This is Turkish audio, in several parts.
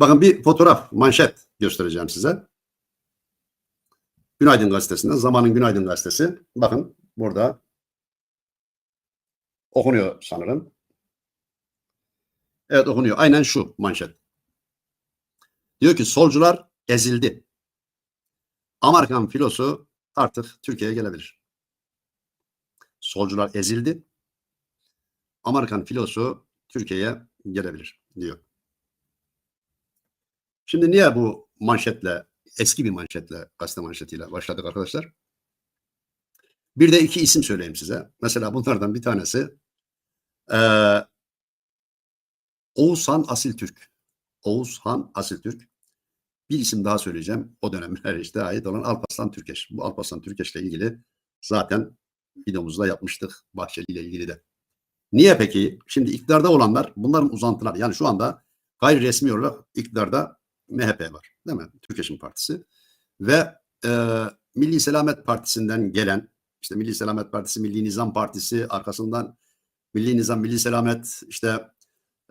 Bakın bir fotoğraf, manşet göstereceğim size. Günaydın gazetesinden, Zamanın Günaydın gazetesi. Bakın burada okunuyor sanırım. Evet okunuyor. Aynen şu manşet. Diyor ki solcular ezildi. Amerikan filosu artık Türkiye'ye gelebilir. Solcular ezildi. Amerikan filosu Türkiye'ye gelebilir diyor. Şimdi niye bu manşetle, eski bir manşetle, gazete manşetiyle başladık arkadaşlar? Bir de iki isim söyleyeyim size. Mesela bunlardan bir tanesi eee Oğuzhan Asiltürk. Oğuzhan Asiltürk. Bir isim daha söyleyeceğim. O dönemler işte ait olan Alparslan Türkeş. Bu Alparslan Türkeş'le ilgili zaten videomuzda yapmıştık. Bahçeli ile ilgili de. Niye peki? Şimdi iktidarda olanlar bunların uzantıları. Yani şu anda gayri resmi olarak iktidarda MHP var. Değil mi? Türkeş'in partisi. Ve e, Milli Selamet Partisi'nden gelen işte Milli Selamet Partisi, Milli Nizam Partisi arkasından Milli Nizam, Milli Selamet, işte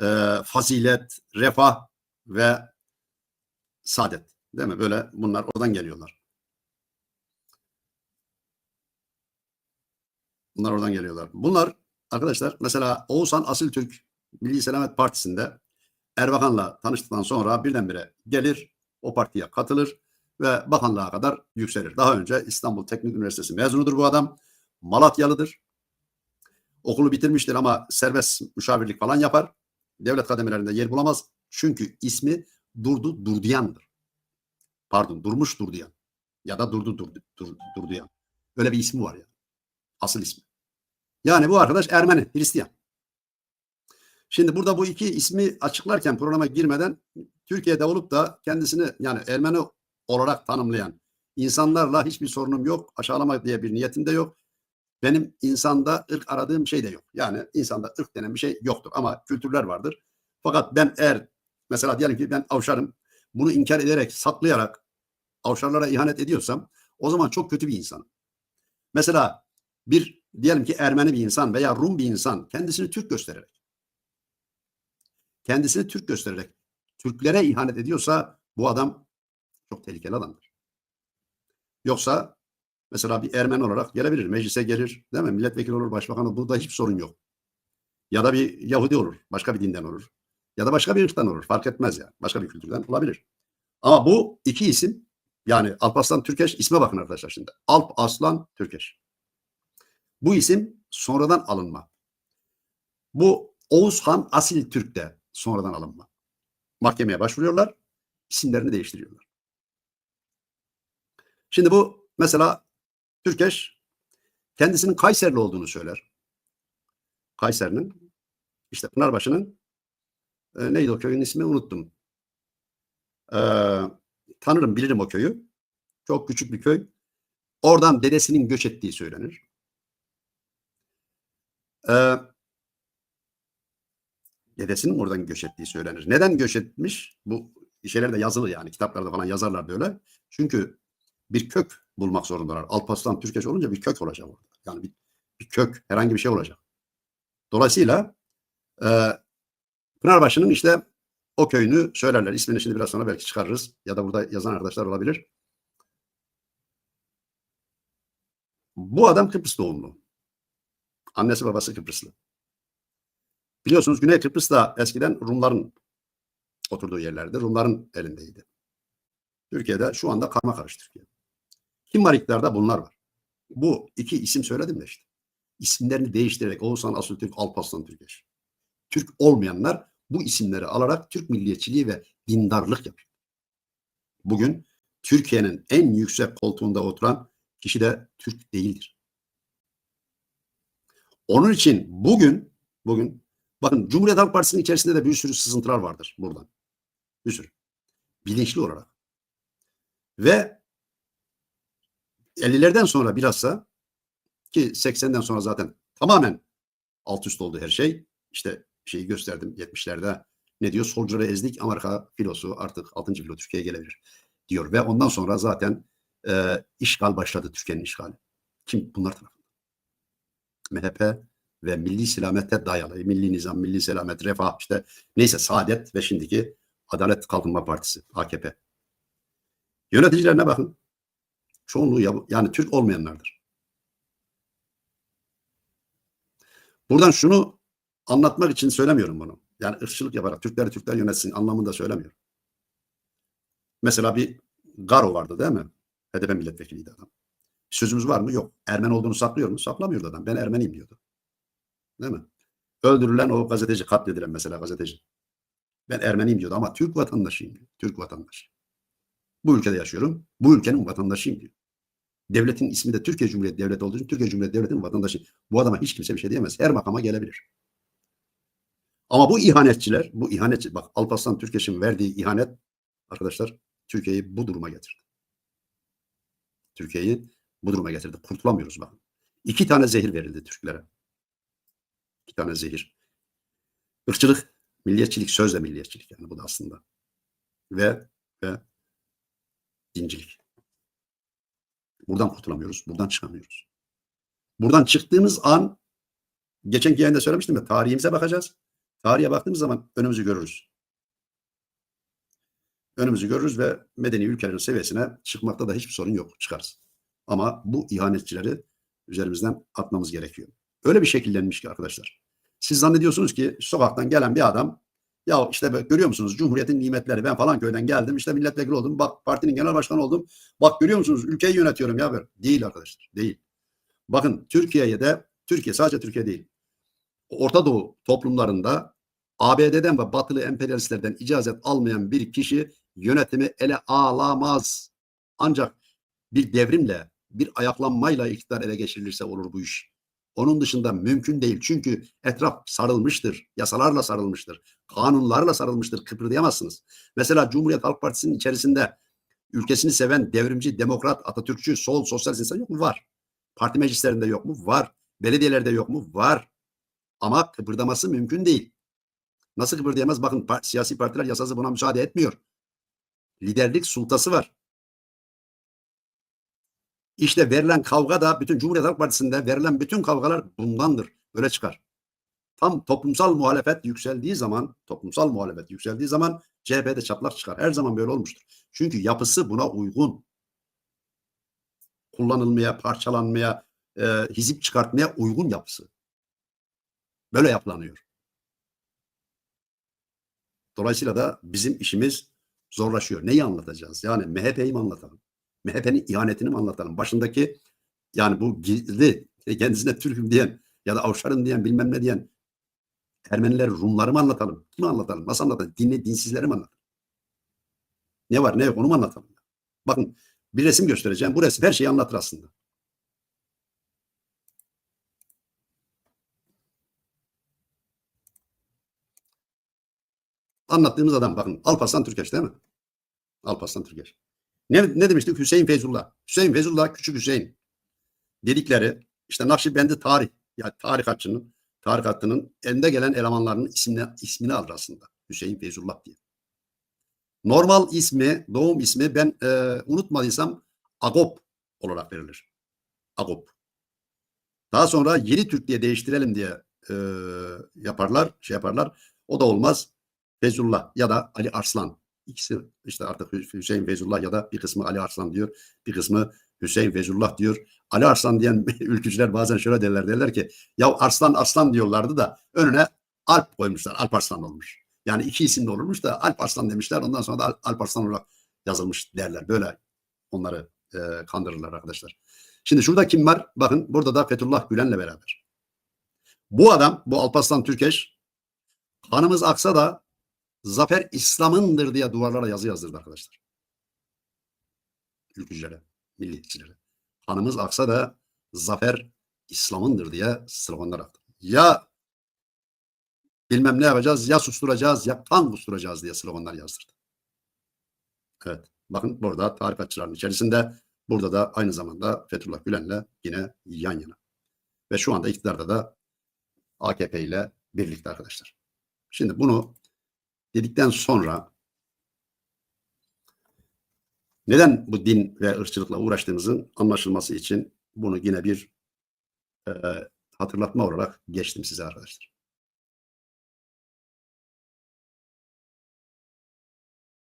e, fazilet, refah ve saadet. Değil mi? Böyle bunlar oradan geliyorlar. Bunlar oradan geliyorlar. Bunlar arkadaşlar mesela Oğuzhan Asiltürk Milli Selamet Partisi'nde Erbakan'la tanıştıktan sonra birdenbire gelir, o partiye katılır ve bakanlığa kadar yükselir. Daha önce İstanbul Teknik Üniversitesi mezunudur bu adam. Malatyalıdır. Okulu bitirmiştir ama serbest müşavirlik falan yapar. Devlet kademelerinde yer bulamaz. Çünkü ismi Durdu Durduyan'dır. Pardon, Durmuş Durduyan. Ya da Durdu Durdu, Dur, Durduyan. Öyle bir ismi var ya. Asıl ismi. Yani bu arkadaş Ermeni, Hristiyan. Şimdi burada bu iki ismi açıklarken programa girmeden Türkiye'de olup da kendisini yani Ermeni olarak tanımlayan insanlarla hiçbir sorunum yok. Aşağılama diye bir niyetim de yok. Benim insanda ırk aradığım şey de yok. Yani insanda ırk denen bir şey yoktur ama kültürler vardır. Fakat ben eğer mesela diyelim ki ben avşarım bunu inkar ederek saklayarak avşarlara ihanet ediyorsam o zaman çok kötü bir insanım. Mesela bir diyelim ki Ermeni bir insan veya Rum bir insan kendisini Türk göstererek kendisini Türk göstererek Türklere ihanet ediyorsa bu adam çok tehlikeli adamdır. Yoksa mesela bir Ermeni olarak gelebilir, meclise gelir, değil mi? Milletvekili olur, başbakan olur. Burada hiç sorun yok. Ya da bir Yahudi olur, başka bir dinden olur. Ya da başka bir ırktan olur, fark etmez yani. Başka bir kültürden olabilir. Ama bu iki isim, yani Alparslan Türkeş, isme bakın arkadaşlar şimdi. Alp Aslan Türkeş. Bu isim sonradan alınma. Bu Oğuzhan Asil Türk de sonradan alınma. Mahkemeye başvuruyorlar, isimlerini değiştiriyorlar. Şimdi bu mesela Türkeş kendisinin Kayserili olduğunu söyler. Kayseri'nin işte Pınarbaşı'nın e, neydi o köyün ismi unuttum. E, tanırım bilirim o köyü. Çok küçük bir köy. Oradan dedesinin göç ettiği söylenir. E, dedesinin oradan göç ettiği söylenir. Neden göç etmiş? Bu şeylerde yazılı yani kitaplarda falan yazarlar böyle. Çünkü bir kök bulmak zorundalar. Alparslan Türkeş olunca bir kök olacak orada. Yani bir, bir kök, herhangi bir şey olacak. Dolayısıyla e, Pınarbaşı'nın işte o köyünü söylerler. İsmini şimdi biraz sonra belki çıkarırız. Ya da burada yazan arkadaşlar olabilir. Bu adam Kıbrıs doğumlu. Annesi babası Kıbrıslı. Biliyorsunuz Güney Kıbrıs da eskiden Rumların oturduğu yerlerde. Rumların elindeydi. Türkiye'de şu anda karma karış Türkiye. Kim var iktidarda? Bunlar var. Bu iki isim söyledim de işte. İsimlerini değiştirerek Oğuzhan Asıltürk, Alparslan Türkeş. Türk olmayanlar bu isimleri alarak Türk milliyetçiliği ve dindarlık yapıyor. Bugün Türkiye'nin en yüksek koltuğunda oturan kişi de Türk değildir. Onun için bugün bugün bakın Cumhuriyet Halk Partisi'nin içerisinde de bir sürü sızıntılar vardır buradan. Bir sürü. Bilinçli olarak. Ve 50'lerden sonra bilhassa ki 80'den sonra zaten tamamen alt üst oldu her şey. İşte şeyi gösterdim 70'lerde ne diyor? Solcuları ezdik Amerika filosu artık 6. filo Türkiye'ye gelebilir diyor. Ve ondan sonra zaten e, işgal başladı Türkiye'nin işgali. Kim? Bunlar tarafından. MHP ve milli selamete dayalı, milli nizam, milli selamet, refah işte neyse saadet ve şimdiki Adalet Kalkınma Partisi, AKP. Yöneticilerine bakın. Çoğunluğu yani Türk olmayanlardır. Buradan şunu anlatmak için söylemiyorum bunu. Yani ırkçılık yaparak Türkleri Türkler yönetsin anlamında söylemiyorum. Mesela bir Garo vardı değil mi? HDP milletvekiliydi adam. Sözümüz var mı? Yok. Ermeni olduğunu saklıyor mu? Saklamıyordu adam. Ben Ermeniyim diyordu. Değil mi? Öldürülen o gazeteci, katledilen mesela gazeteci. Ben Ermeniyim diyordu ama Türk vatandaşıyım diyor. Türk vatandaşı. Bu ülkede yaşıyorum. Bu ülkenin vatandaşıyım diyor. Devletin ismi de Türkiye Cumhuriyeti Devleti olduğu için Türkiye Cumhuriyeti Devleti'nin vatandaşı. Bu adama hiç kimse bir şey diyemez. Her makama gelebilir. Ama bu ihanetçiler, bu ihanetçi, bak Alparslan Türkeş'in verdiği ihanet arkadaşlar Türkiye'yi bu duruma getirdi. Türkiye'yi bu duruma getirdi. Kurtulamıyoruz bakın. İki tane zehir verildi Türklere. İki tane zehir. Irkçılık, milliyetçilik, sözle milliyetçilik yani bu da aslında. Ve ve dincilik. Buradan kurtulamıyoruz. Buradan çıkamıyoruz. Buradan çıktığımız an geçenki yayında söylemiştim ya tarihimize bakacağız. Tarihe baktığımız zaman önümüzü görürüz. Önümüzü görürüz ve medeni ülkelerin seviyesine çıkmakta da hiçbir sorun yok. Çıkarız. Ama bu ihanetçileri üzerimizden atmamız gerekiyor. Öyle bir şekillenmiş ki arkadaşlar. Siz zannediyorsunuz ki sokaktan gelen bir adam ya işte görüyor musunuz Cumhuriyet'in nimetleri ben falan köyden geldim işte milletvekili oldum bak partinin genel başkanı oldum bak görüyor musunuz ülkeyi yönetiyorum ya böyle. Değil arkadaşlar değil. Bakın Türkiye'ye de Türkiye sadece Türkiye değil. Orta Doğu toplumlarında ABD'den ve batılı emperyalistlerden icazet almayan bir kişi yönetimi ele alamaz. Ancak bir devrimle, bir ayaklanmayla iktidar ele geçirilirse olur bu iş. Onun dışında mümkün değil. Çünkü etraf sarılmıştır. Yasalarla sarılmıştır. Kanunlarla sarılmıştır. Kıpırdayamazsınız. Mesela Cumhuriyet Halk Partisi'nin içerisinde ülkesini seven devrimci, demokrat, Atatürkçü, sol, sosyalist insan yok mu? Var. Parti meclislerinde yok mu? Var. Belediyelerde yok mu? Var. Ama kıpırdaması mümkün değil. Nasıl kıpırdayamaz? Bakın par- siyasi partiler yasası buna müsaade etmiyor. Liderlik sultası var. İşte verilen kavga da bütün Cumhuriyet Halk Partisi'nde verilen bütün kavgalar bundandır. Böyle çıkar. Tam toplumsal muhalefet yükseldiği zaman, toplumsal muhalefet yükseldiği zaman CHP'de çatlak çıkar. Her zaman böyle olmuştur. Çünkü yapısı buna uygun. Kullanılmaya, parçalanmaya, e, hizip çıkartmaya uygun yapısı. Böyle yapılanıyor. Dolayısıyla da bizim işimiz zorlaşıyor. Neyi anlatacağız? Yani MHP'yi mi anlatalım? MHP'nin ihanetini mi anlatalım? Başındaki yani bu gizli kendisine Türk'üm diyen ya da Avşar'ım diyen bilmem ne diyen Ermenileri, Rumları mı anlatalım? Kimi anlatalım? Nasıl anlatalım? Dinli, dinsizleri mi anlatalım? Ne var ne yok onu mu anlatalım? Bakın bir resim göstereceğim. Bu resim her şeyi anlatır aslında. Anlattığımız adam bakın Alparslan Türkeş değil mi? Alparslan Türkeş. Ne, ne demiştik? Hüseyin Feyzullah. Hüseyin Feyzullah Küçük Hüseyin dedikleri işte Nakşibendi tarih yani tarikatçının tarikatının elinde gelen elemanlarının ismini, ismini alır aslında. Hüseyin Feyzullah diye. Normal ismi, doğum ismi ben e, unutmadıysam Agop olarak verilir. Agop. Daha sonra Yeni Türk diye değiştirelim diye e, yaparlar, şey yaparlar. O da olmaz. Feyzullah ya da Ali Arslan. İkisi işte artık Hüseyin Feyzullah ya da bir kısmı Ali Arslan diyor. Bir kısmı Hüseyin Feyzullah diyor. Ali Arslan diyen ülkücüler bazen şöyle derler. Derler ki ya Arslan Arslan diyorlardı da önüne Alp koymuşlar. Alp Arslan olmuş. Yani iki isim de olurmuş da Alp Arslan demişler. Ondan sonra da Alp Arslan olarak yazılmış derler. Böyle onları e, kandırırlar arkadaşlar. Şimdi şurada kim var? Bakın burada da Fethullah Gülen'le beraber. Bu adam, bu Alparslan Türkeş kanımız aksa da zafer İslam'ındır diye duvarlara yazı yazdırdı arkadaşlar. Ülkücülere, milliyetçilere. Kanımız aksa da zafer İslam'ındır diye sloganlar attı. Ya bilmem ne yapacağız, ya susturacağız, ya kan kusturacağız diye sloganlar yazdırdı. Evet. Bakın burada tarikatçıların içerisinde burada da aynı zamanda Fethullah Gülen'le yine yan yana. Ve şu anda iktidarda da AKP ile birlikte arkadaşlar. Şimdi bunu dedikten sonra neden bu din ve ırkçılıkla uğraştığımızın anlaşılması için bunu yine bir e, hatırlatma olarak geçtim size arkadaşlar.